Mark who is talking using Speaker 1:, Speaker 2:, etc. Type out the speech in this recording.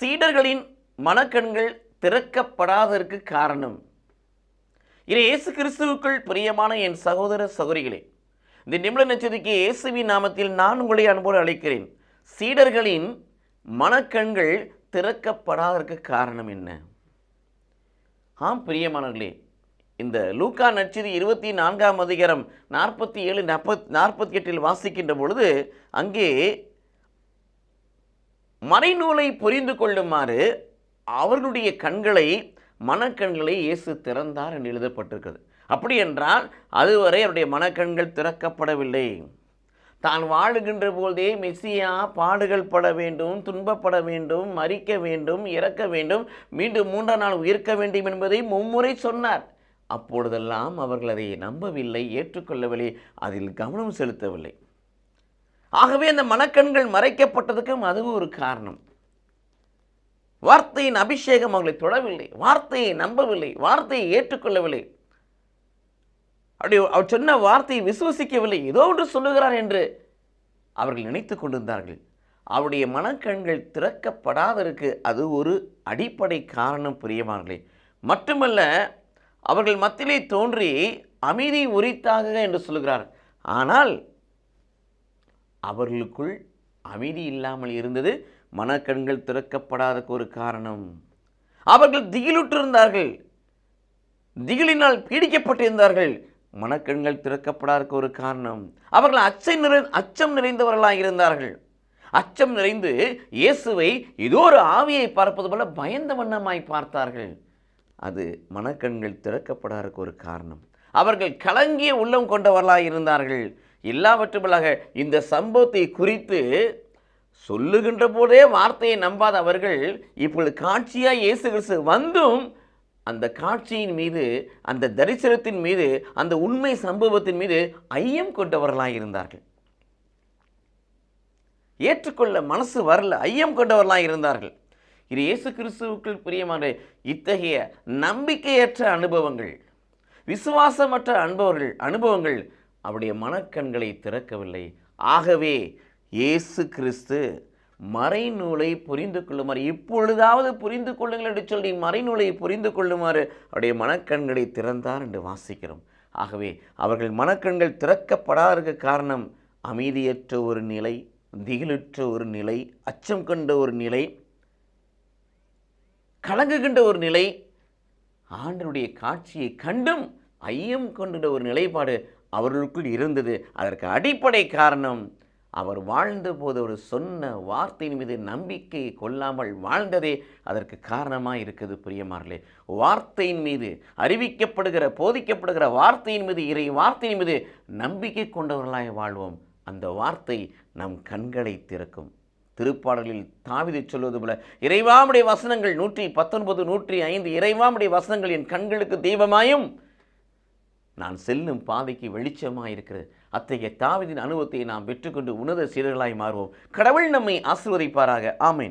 Speaker 1: சீடர்களின் மனக்கண்கள் திறக்கப்படாததற்கு காரணம். இது இயேசு கிறிஸ்துவுக்குள் பிரியமான என் சகோதர சகோதரிகளே இந்த நிமிட நட்சத்திரிக்கு இயேசுவின் நாமத்தில் நான் உங்களை அன்போடு அழைக்கிறேன். சீடர்களின் மனக்கண்கள் திறக்கப்படாததற்கு காரணம் என்ன? ஆம் பிரியமானவர்களே இந்த லூக்கா நட்சதி இருபத்தி நான்காம் அதிகாரம் நாற்பத்தி ஏழு நாற்பத் நாற்பத்தி எட்டில் வாசிக்கின்ற பொழுது அங்கே மறைநூலை புரிந்து கொள்ளுமாறு அவர்களுடைய கண்களை மனக்கண்களை இயேசு திறந்தார் என்று எழுதப்பட்டிருக்கிறது. அப்படி என்றால் அதுவரை அவருடைய மனக்கண்கள் திறக்கப்படவில்லை. தான் வாழுகின்ற போதே மெஸ்ஸியா பாடுகள் பட வேண்டும் துன்பப்பட வேண்டும் மறிக்க வேண்டும் இறக்க வேண்டும் மீண்டும் மூன்றாம் நாள் உயிர்க்க வேண்டும் என்பதை மும்முறை சொன்னார். அப்பொழுதெல்லாம் அவர்கள் அதை நம்பவில்லை ஏற்றுக்கொள்ளவில்லை அதில் கவனம் செலுத்தவில்லை. ஆகவே அந்த மனக்கண்கள் மறைக்கப்பட்டதுக்கும் அதுவும் ஒரு காரணம். வார்த்தையின் அபிஷேகம் அவங்களை தொடவில்லை. வார்த்தையை நம்பவில்லை. வார்த்தையை ஏற்றுக்கொள்ளவில்லை. அப்படி அவர் சொன்ன வார்த்தையை விசுவசிக்கவில்லை. ஏதோ ஒன்று சொல்லுகிறார் என்று அவர்கள் நினைத்து கொண்டிருந்தார்கள். அவருடைய மனக்கண்கள் திறக்கப்படாதற்கு அது ஒரு அடிப்படை காரணம் புரியவார்களே மட்டுமல்ல அவர்கள் மத்தியிலே தோன்றி அமைதி உரித்தாக என்று சொல்லுகிறார். ஆனால் அவர்களுக்குள் அமைதி இல்லாமல் இருந்தது மனக்கண்கள் திறக்கப்படாதக்கு ஒரு காரணம். அவர்கள் திகிலுற்றிருந்தார்கள். திகிலினால் பீடிக்கப்பட்டிருந்தார்கள். மனக்கண்கள் திறக்கப்படாதக்கு ஒரு காரணம். அவர்கள் அச்சை நிறை அச்சம் நிறைந்தவர்களாக இருந்தார்கள். அச்சம் நிறைந்து இயேசுவை ஏதோ ஒரு ஆவியை பார்ப்பது போல பயந்த வண்ணமாய் பார்த்தார்கள். அது மனக்கண்கள் திறக்கப்படாதக்கு ஒரு காரணம். அவர்கள் கலங்கிய உள்ளம் கொண்டவர்களாக இருந்தார்கள். எல்லாவற்றுமல்லாக இந்த சம்பவத்தை குறித்து சொல்லுகின்ற போதே வார்த்தையை நம்பாத அவர்கள் இப்பொழுது காட்சியாக இயேசு கிறிஸ்து வந்தும் அந்த காட்சியின் மீது அந்த தரிசனத்தின் மீது அந்த உண்மை சம்பவத்தின் மீது ஐயம் கொண்டவர்களாக இருந்தார்கள். ஏற்றுக்கொள்ள மனசு வரல ஐயம் கொண்டவர்களாக இருந்தார்கள். இது இயேசு கிறிஸ்துவுக்குள் பிரியமான இத்தகைய நம்பிக்கையற்ற அனுபவங்கள் விசுவாசமற்ற அனுபவங்கள் அனுபவங்கள் அவருடைய மனக்கண்களை திறக்கவில்லை. ஆகவே இயேசு கிறிஸ்து மறைநூலை புரிந்து கொள்ளுமாறு இப்பொழுதாவது புரிந்து கொள்ளுங்கள் என்று சொல்லி மறைநூலை புரிந்து கொள்ளுமாறு அவருடைய மனக்கண்களை திறந்தார் என்று வாசிக்கிறோம். ஆகவே அவர்கள் மனக்கண்கள் திறக்கப்படாதற்கு காரணம் அமைதியற்ற ஒரு நிலை திகிலுற்ற ஒரு நிலை அச்சம் கொண்ட ஒரு நிலை கலங்குகின்ற ஒரு நிலை ஆண்டருடைய காட்சியை கண்டும் ஐயம் கொண்ட ஒரு நிலைப்பாடு அவர்களுக்குள் இருந்தது. அதற்கு அடிப்படை காரணம் அவர் வாழ்ந்த போது அவர் சொன்ன வார்த்தையின் மீது நம்பிக்கை கொள்ளாமல் வாழ்ந்ததே அதற்கு காரணமாக இருக்குது பிரியமார்களே வார்த்தையின் மீது அறிவிக்கப்படுகிற போதிக்கப்படுகிற வார்த்தையின் மீது இறை வார்த்தையின் மீது நம்பிக்கை கொண்டவர்களாய் வாழ்வோம். அந்த வார்த்தை நம் கண்களை திறக்கும். திருப்பாடலில் தாவிதை சொல்வது போல இறைவாமுடைய வசனங்கள் நூற்றி பத்தொன்பது நூற்றி ஐந்து இறைவாமுடைய வசனங்கள் என் கண்களுக்கு தீபமாயும் நான் செல்லும் பாதைக்கு வெளிச்சமாக இருக்கிறது. அத்தகைய தாவிதின் அனுபவத்தை நாம் பெற்றுக்கொண்டு உன்னத சீரர்களாய் மாறுவோம். கடவுள் நம்மை ஆசிர்வதிப்பாராக. ஆமேன்.